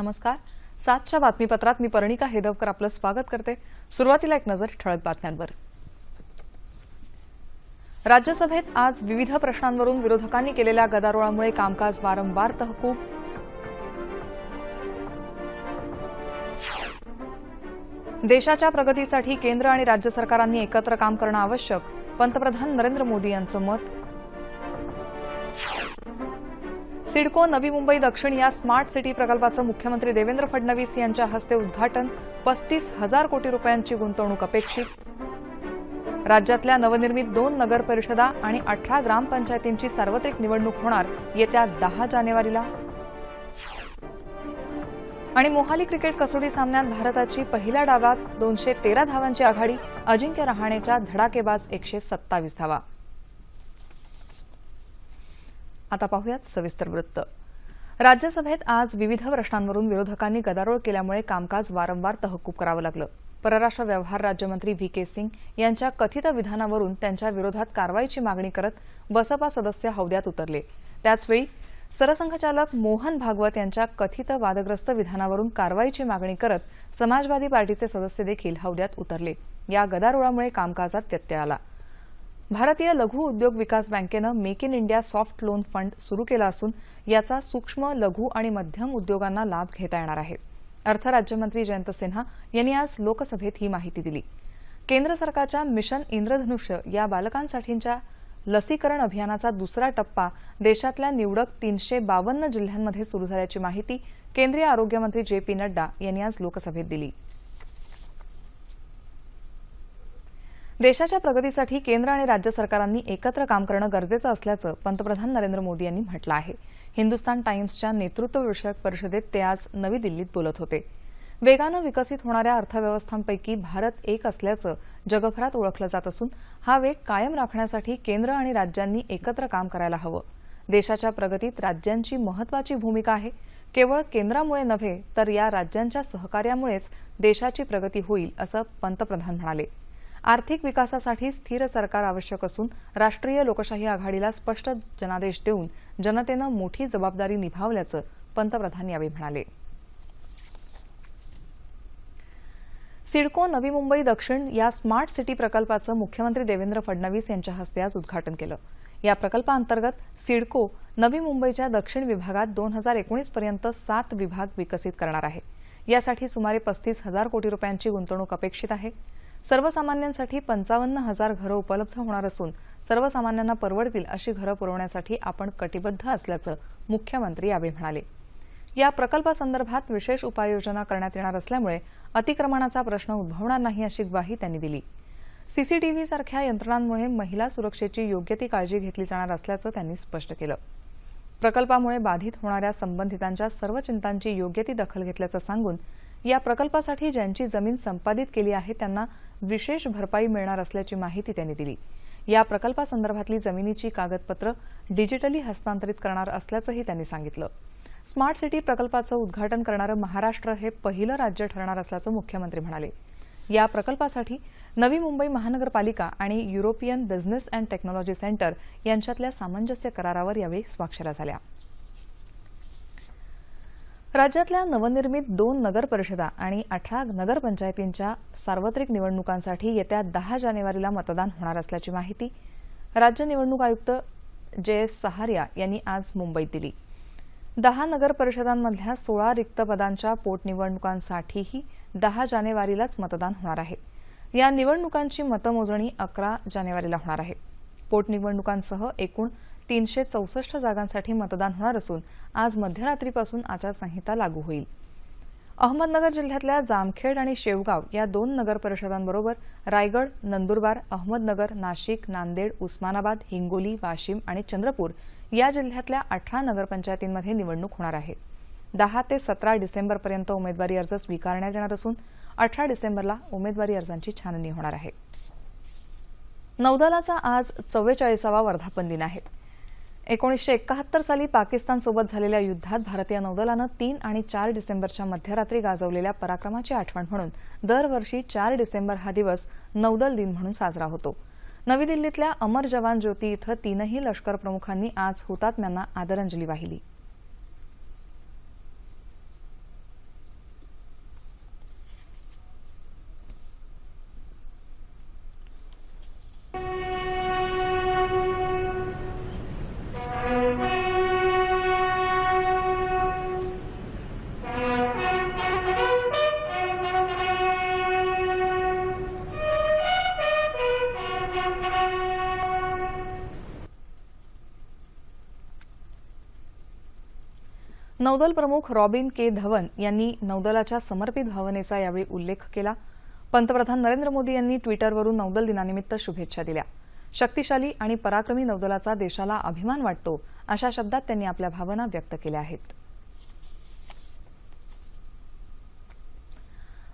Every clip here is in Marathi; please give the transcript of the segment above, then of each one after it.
नमस्कार. सातच्या बातमीपत्रात मी परणिका हेदवकर आपलं स्वागत करते. सुरुवातीला एक नजर ठळक बातम्यांवर. राज्यसभेत आज विविध प्रश्नांवरून विरोधकांनी केलेल्या गदारोळामुळे कामकाज वारंवार तहकूब. देशाच्या प्रगतीसाठी केंद्र आणि राज्य सरकारांनी एकत्र काम करणं आवश्यक पंतप्रधान नरेंद्र मोदी यांचं मत. सिडको नवी मुंबई दक्षिण या स्मार्ट सिटी प्रकल्पाचं मुख्यमंत्री देवेंद्र फडणवीस यांच्या हस्ते उद्घाटन पस्तीस हजार कोटी रुपयांची गुंतवणूक अपेक्षित. राज्यातल्या नवनिर्मित दोन नगर परिषदा आणि अठरा ग्रामपंचायतींची सार्वत्रिक निवडणूक होणार येत्या दहा जानेवारीला. आणि मोहाली क्रिकेट कसोटी सामन्यात भारताची पहिल्या डावात दोनशे तेरा धावांची आघाडी अजिंक्य रहाणेच्या धडाकेबाज एकशे सत्तावीस धावा. आता पाहूयात सविस्तर वृत्त. राज्यसभेत आज विविध प्रश्नांवरून विरोधकांनी गदारोळ केल्यामुळे कामकाज वारंवार तहकूब करावं लागलं. परराष्ट्र व्यवहार राज्यमंत्री व्ही के सिंग यांच्या कथित विधानावरून त्यांच्या विरोधात कारवाईची मागणी करत बसपा सदस्य हौद्यात उतरले. त्याचवेळी सरसंघचालक मोहन भागवत यांच्या कथित वादग्रस्त विधानावरून कारवाईची मागणी करत समाजवादी पार्टीचे सदस्य देखील हौद्यात उतरले. या गदारोळामुळे कामकाजात व्यत्यय आला. भारतीय लघु उद्योग विकास बँकेनं make in India soft loan fund सुरू केला असून याचा सूक्ष्म लघु आणि मध्यम उद्योगांना लाभ घेता येणार आहे. अर्थ राज्यमंत्री जयंत सिन्हा यांनी आज लोकसभेत ही माहिती दिली. केंद्र सरकारच्या मिशन इंद्रधनुष्य या बालकांसाठीच्या लसीकरण अभियानाचा दुसरा टप्पा देशातल्या निवडक तीनशे बावन्न जिल्ह्यांमध्ये सुरू झाल्याची माहिती केंद्रीय आरोग्यमंत्री जे पी नड्डा यांनी आज लोकसभेत दिली. देशाच्या प्रगतीसाठी केंद्र आणि राज्य सरकारांनी एकत्र काम करणं गरजेचं असल्याचं पंतप्रधान नरेंद्र मोदी यांनी म्हटलं आहे. हिंदुस्तान टाइम्सच्या नेतृत्वविषयक परिषदेत ते आज नवी दिल्लीत बोलत होते. वेगानं विकसित होणाऱ्या अर्थव्यवस्थांपैकी भारत एक असल्याचं जगभरात ओळखलं जात असून हा वेग कायम राखण्यासाठी केंद्र आणि राज्यांनी एकत्र काम करायला हवं. देशाच्या प्रगतीत राज्यांची महत्वाची भूमिका आहे. केवळ केंद्रामुळे नव्हे तर या राज्यांच्या सहकार्यामुळेच देशाची प्रगती होईल असं पंतप्रधान म्हणाले. आर्थिक विकासासाठी स्थिर सरकार आवश्यक असून राष्ट्रीय लोकशाही आघाडीला स्पष्ट जनादेश देऊन जनतेनं मोठी जबाबदारी निभावल्याचं पंतप्रधान यावेळी म्हणाले. सिडको नवी मुंबई दक्षिण या स्मार्ट सिटी प्रकल्पाचं मुख्यमंत्री देवेंद्र फडणवीस यांच्या हस्ते आज उद्घाटन केलं. या प्रकल्पाअंतर्गत सिडको नवी मुंबईच्या दक्षिण विभागात दोन हजार एकोणीस पर्यंत सात विभाग विकसित करणार आहे. यासाठी सुमारे पस्तीस हजार कोटी रुपयांची गुंतवणूक अपेक्षित आहे. सर्वसामान्यांसाठी पंचावन्न हजार घरं उपलब्ध होणार असून सर्वसामान्यांना परवडतील अशी घरं पुरवण्यासाठी आपण कटिबद्ध असल्याचं मुख्यमंत्री यावेळी म्हणाले. या प्रकल्पासंदर्भात विशेष उपाययोजना करण्यात येणार असल्यामुळे अतिक्रमणाचा प्रश्न उद्भवणार नाही अशी ग्वाही त्यांनी दिली. सीसीटीव्ही सारख्या यंत्रणांमुळे महिला सुरक्षेची योग्य ती काळजी घेतली जाणार असल्याचं त्यांनी स्पष्ट केलं. प्रकल्पामुळे बाधित होणाऱ्या संबंधितांच्या सर्व चिंतांची योग्य ती दखल घेतल्याचं सांगून या प्रकल्पासाठी ज्यांची जमीन संपादित केली आहे त्यांना विशेष भरपाई मिळणार असल्याची माहिती त्यांनी दिली. या प्रकल्पासंदर्भातली जमिनीची कागदपत्र डिजिटली हस्तांतरित करणार असल्याचंही त्यांनी सांगितलं. स्मार्ट सिटी प्रकल्पाचं उद्घाटन करणारं महाराष्ट्र हे पहिलं राज्य ठरणार असल्याचं मुख्यमंत्री म्हणाले. या प्रकल्पासाठी नवी मुंबई महानगरपालिका आणि European business and technology centre यांच्यातल्या सामंजस्य करारावर यावेळी स्वाक्षऱ्या झाल्या. राज्यातल्या नवनिर्मित दोन नगर परिषदा आणि अठरा नगरपंचायतींच्या सार्वत्रिक निवडणुकांसाठी येत्या दहा जानेवारीला मतदान होणार असल्याची माहिती राज्य निवडणूक आयुक्त जे एस सहारिया यांनी आज मुंबईत दिली. दहा नगर परिषदांमधल्या सोळा रिक्त पदांच्या पोटनिवडणुकांसाठीही दहा जानेवारीलाच मतदान होणार आहे. या निवडणुकांची मतमोजणी अकरा जानेवारीला होणार आहे. पोटनिवडणुकांसह एकूण तीनशे चौसष्ट जागांसाठी मतदान होणार असून आज मध्यरात्रीपासून आचारसंहिता लागू होईल. अहमदनगर जिल्ह्यातल्या जामखेड आणि शेवगाव या दोन नगर परिषदांबरोबर रायगड नंदुरबार अहमदनगर नाशिक नांदेड उस्मानाबाद हिंगोली वाशिम आणि चंद्रपूर या जिल्ह्यातल्या अठरा नगरपंचायतींमध्ये निवडणूक होणार आहे. दहा ते सतरा डिसेंबरपर्यंत उमेदवारी अर्ज स्वीकारण्यात येणार असून अठरा डिसेंबरला उमेदवारी अर्जांची छाननी होणार आहे. नौदलाचा आज चव्वेचाळीसावा वर्धापन दिन आहे. एकोणीसशे एकाहत्तर साली पाकिस्तानसोबत झालेल्या युद्धात भारतीय नौदलानं तीन आणि चार डिसेंबरच्या मध्यरात्री गाजवलेल्या पराक्रमाची आठवण म्हणून दरवर्षी चार डिसेंबर हा दिवस नौदल दिन म्हणून साजरा होतो. नवी दिल्लीतल्या अमर जवान ज्योती इथं तीनही लष्कर प्रमुखांनी आज हुतात्म्यांना आदरांजली वाहिली. नौदल प्रमुख रॉबिन के धवन यांनी नौदलाच्या समर्पित भावनेचा यावेळी उल्लेख केला. पंतप्रधान नरेंद्र मोदी यांनी ट्विटरवरून नौदल दिनानिमित्त शुभेच्छा दिल्या. शक्तिशाली आणि पराक्रमी नौदलाचा देशाला अभिमान वाटतो अशा शब्दात त्यांनी आपल्या भावना व्यक्त केल्या आहेत.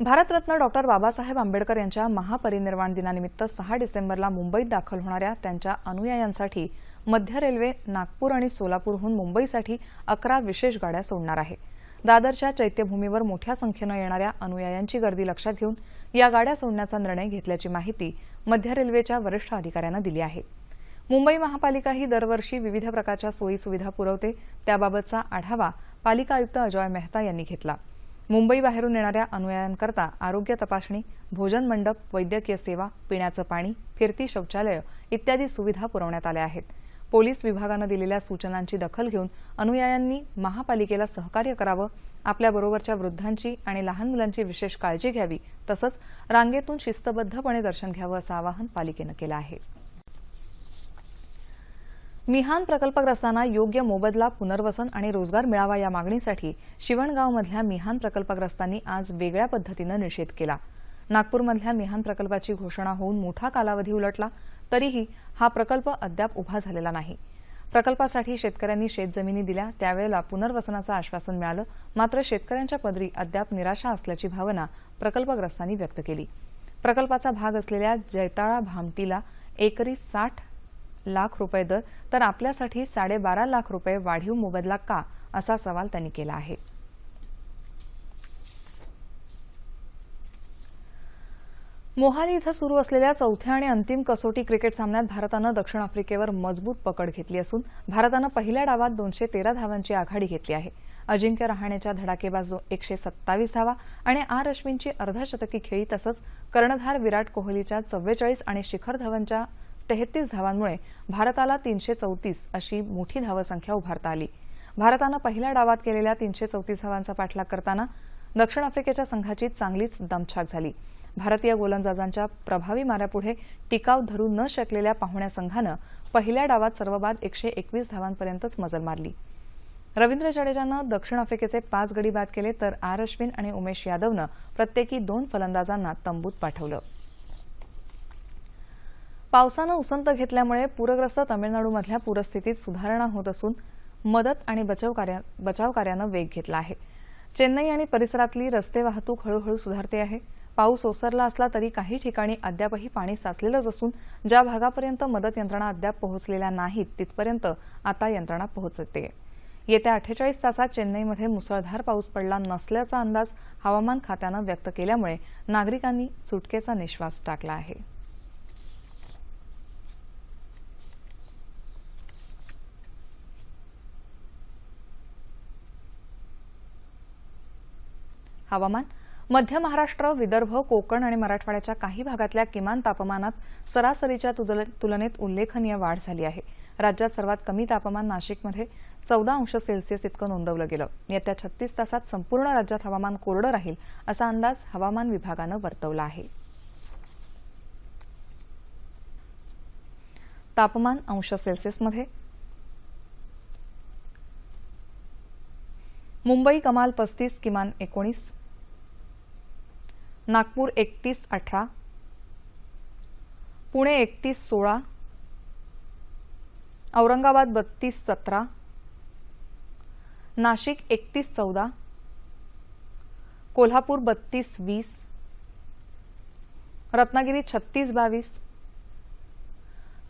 भारतरत्न डॉक्टर बाबासाहेब आंबेडकर यांच्या महापरिनिर्वाण दिनानिमित्त सहा डिसेंबरला मुंबईत दाखल होणाऱ्या त्यांच्या अनुयायांसाठी मध्य रेल्वे नागपूर आणि सोलापूरहून मुंबईसाठी अकरा विशेष गाड्या सोडणार आहे. दादरच्या चैत्यभूमीवर मोठ्या संख्येनं येणाऱ्या अनुयायांची गर्दी लक्षात घेऊन या गाड्या सोडण्याचा निर्णय घेतल्याची माहिती मध्य रेल्वेच्या वरिष्ठ अधिकाऱ्यांना दिली आहे. मुंबई महापालिका ही दरवर्षी विविध प्रकारच्या सोयी सुविधा पुरवते. त्याबाबतचा आढावा पालिका आयुक्त अजॉय मेहता यांनी घेतला. मुंबई बाहेरून येणाऱ्या अनुयायांकरता आरोग्य तपासणी भोजन मंडप वैद्यकीय सेवा पिण्याचं पाणी फिरती शौचालय इत्यादी सुविधा पुरवण्यात आल्या आहेत. पोलीस विभागानं दिलेल्या सूचनांची दखल घेऊन अनुयायांनी महापालिकेला सहकार्य करावं आपल्याबरोबरच्या वृद्धांची आणि लहान मुलांची विशेष काळजी घ्यावी तसंच रांगेतून शिस्तबद्धपणे दर्शन घ्यावं असं आवाहन पालिकेनं केलं आहे. मिहान प्रकल्पग्रस्तांना योग्य मोबदला पुनर्वसन आणि रोजगार मिळावा या मागणीसाठी शिवणगावमधल्या मिहान प्रकल्पग्रस्तांनी आज वेगळ्या पद्धतीनं निषेध केला. नागपूरमधल्या मिहान प्रकल्पाची घोषणा होऊन मोठा कालावधी उलटला तरीही हा प्रकल्प अद्याप उभा झालेला नाही. प्रकल्पासाठी शेतकऱ्यांनी शेतजमिनी दिल्या त्यावेळेला पुनर्वसनाचं आश्वासन मिळालं मात्र शेतकऱ्यांच्या पदरी अद्याप निराशा असल्याची भावना प्रकल्पग्रस्तांनी व्यक्त केली. प्रकल्पाचा भाग असलेल्या जैताळा भामटीला एकरी साठ लाख रुपये दर तर आपल्यासाठी साडेबारा लाख रुपये वाढीव मोबदला का असा सवाल त्यांनी केला आहे. मोहाली इथं सुरू असलेल्या चौथ्या आणि अंतिम कसोटी क्रिकेट सामन्यात भारतानं दक्षिण आफ्रिकेवर मजबूत पकड घेतली असून भारतानं पहिल्या डावात दोनशे तेरा धावांची आघाडी घेतली आहे. अजिंक्य रहाणेच्या धडाकेबाज एकशे सत्तावीस धावा आणि आर अश्विनची अर्धशतकी खेळी तसंच कर्णधार विराट कोहलीच्या चव्वेचाळीस आणि शिखर धवनच्या तेहतीस धावांमुळे भारताला तीनशे चौतीस अशी मोठी धावसंख्या उभारता आली. भारतानं पहिल्या डावात केलेल्या तीनशे चौतीस धावांचा पाठलाग करताना दक्षिण आफ्रिकेच्या संघाची चांगलीच दमछाक झाली. भारतीय गोलंदाजांच्या प्रभावी माऱ्यापुढे टिकाव धरू न शकलेल्या पाहुण्या संघानं पहिल्या डावात सर्वबाद एकशे एकवीस धावांपर्यंतच मजल मारली. रवींद्र जडेजानं दक्षिण आफ्रिकेचे पाच गडी बाद केले तर आर अश्विन आणि उमेश यादवनं प्रत्येकी दोन फलंदाजांना तंबूत पाठवलं. पावसानं उसंत घेतल्यामुळे पूरग्रस्त तामिळनाडूमधल्या पूरस्थितीत सुधारणा होत असून मदत आणि बचाव कार्यानं वेग घेतला आहे. चेन्नई आणि परिसरातली रस्ते वाहतूक हळूहळू सुधारते आहे. पाऊस ओसरला असला तरी काही ठिकाणी अद्यापही पाणी साचलेलंच असून ज्या भागापर्यंत मदत यंत्रणा अद्याप पोहोचलेल्या नाहीत तिथपर्यंत आता यंत्रणा पोहोचते. येत्या अठ्ठेचाळीस तासात चेन्नईमध्ये मुसळधार पाऊस पडला नसल्याचा अंदाज हवामान खात्यानं व्यक्त केल्यामुळे नागरिकांनी सुटकेचा निश्वास टाकला आहे. हवामान मध्य महाराष्ट्र विदर्भ कोकण आणि मराठवाड्याच्या काही भागातल्या किमान तापमानात सरासरीच्या तुलनेत उल्लेखनीय वाढ झाली आहे. राज्यात सर्वात कमी तापमान नाशिकमध्ये चौदा अंश सेल्सिअस इतकं नोंदवलं गेलं. येत्या छत्तीस तासात संपूर्ण राज्यात हवामान कोरडं राहील असा अंदाज हवामान विभागानं वर्तवला आहे. तापमान अंश सेल्सिअसमध्ये मुंबई कमाल पस्तीस किमान एकोणीस नागपूर एकतीस अठरा. पुणे एकतीस सोळा. औरंगाबाद बत्तीस सतरा. नाशिक एकतीस चौदा. कोल्हापूर बत्तीस वीस. रत्नागिरी छत्तीस बावीस.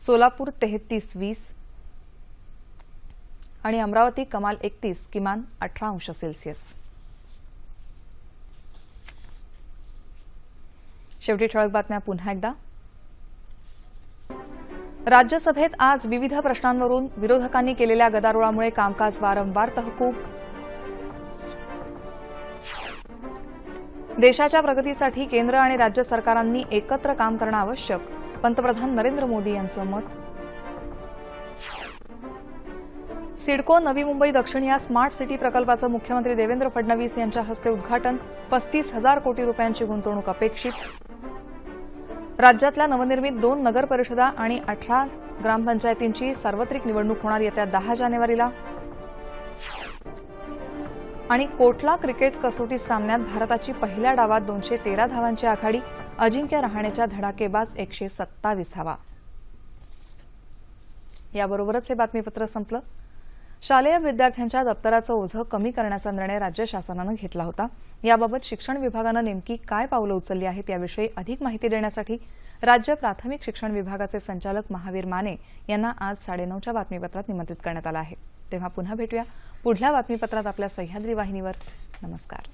सोलापूर तेहतीस वीस. आणि अमरावती कमाल एकतीस किमान अठरा अंश सेल्सिअस. शेवटी ठळक बातम्या पुन्हा एकदा. राज्यसभेत आज विविध प्रश्नांवरून विरोधकांनी केलेल्या गदारोळामुळे कामकाज वारंवार तहकूब. देशाच्या प्रगतीसाठी केंद्र आणि राज्य सरकारांनी एकत्र काम करणं आवश्यक पंतप्रधान नरेंद्र मोदी यांचं मत. सिडको नवी मुंबई दक्षिण या स्मार्ट सिटी प्रकल्पाचं मुख्यमंत्री देवेंद्र फडणवीस यांच्या हस्ते उद्घाटन पस्तीस हजार कोटी रुपयांची गुंतवणूक अपेक्षित. राज्यातल्या नवनिर्मित दोन नगर परिषदा आणि अठरा ग्रामपंचायतींची सार्वत्रिक निवडणूक होणार येत्या दहा जानेवारीला. आणि कोटला क्रिकेट कसोटी सामन्यात भारताची पहिल्या डावात दोनशे तेरा धावांची आघाडी अजिंक्य रहाणेच्या धडाकेबाज एकशे सत्तावीस धावा. याबरोबरच हे बातमीपत्र संपलं. शालेय विद्यार्थ्यांच्या दप्तराचं ओझं कमी करण्याचा निर्णय राज्य शासनानं घेतला होता. याबाबत शिक्षण विभागानं नेमकी काय पावलं उचलली आहेत याविषयी अधिक माहिती देण्यासाठी राज्य प्राथमिक शिक्षण विभागाचे संचालक महावीर माने यांना आज साडेनऊच्या बातमीपत्रात निमंत्रित करण्यात आलं आहे. तेव्हा पुन्हा भेटूया पुढल्या बातमीपत्रात आपल्या सह्याद्री वाहिनीवर. नमस्कार.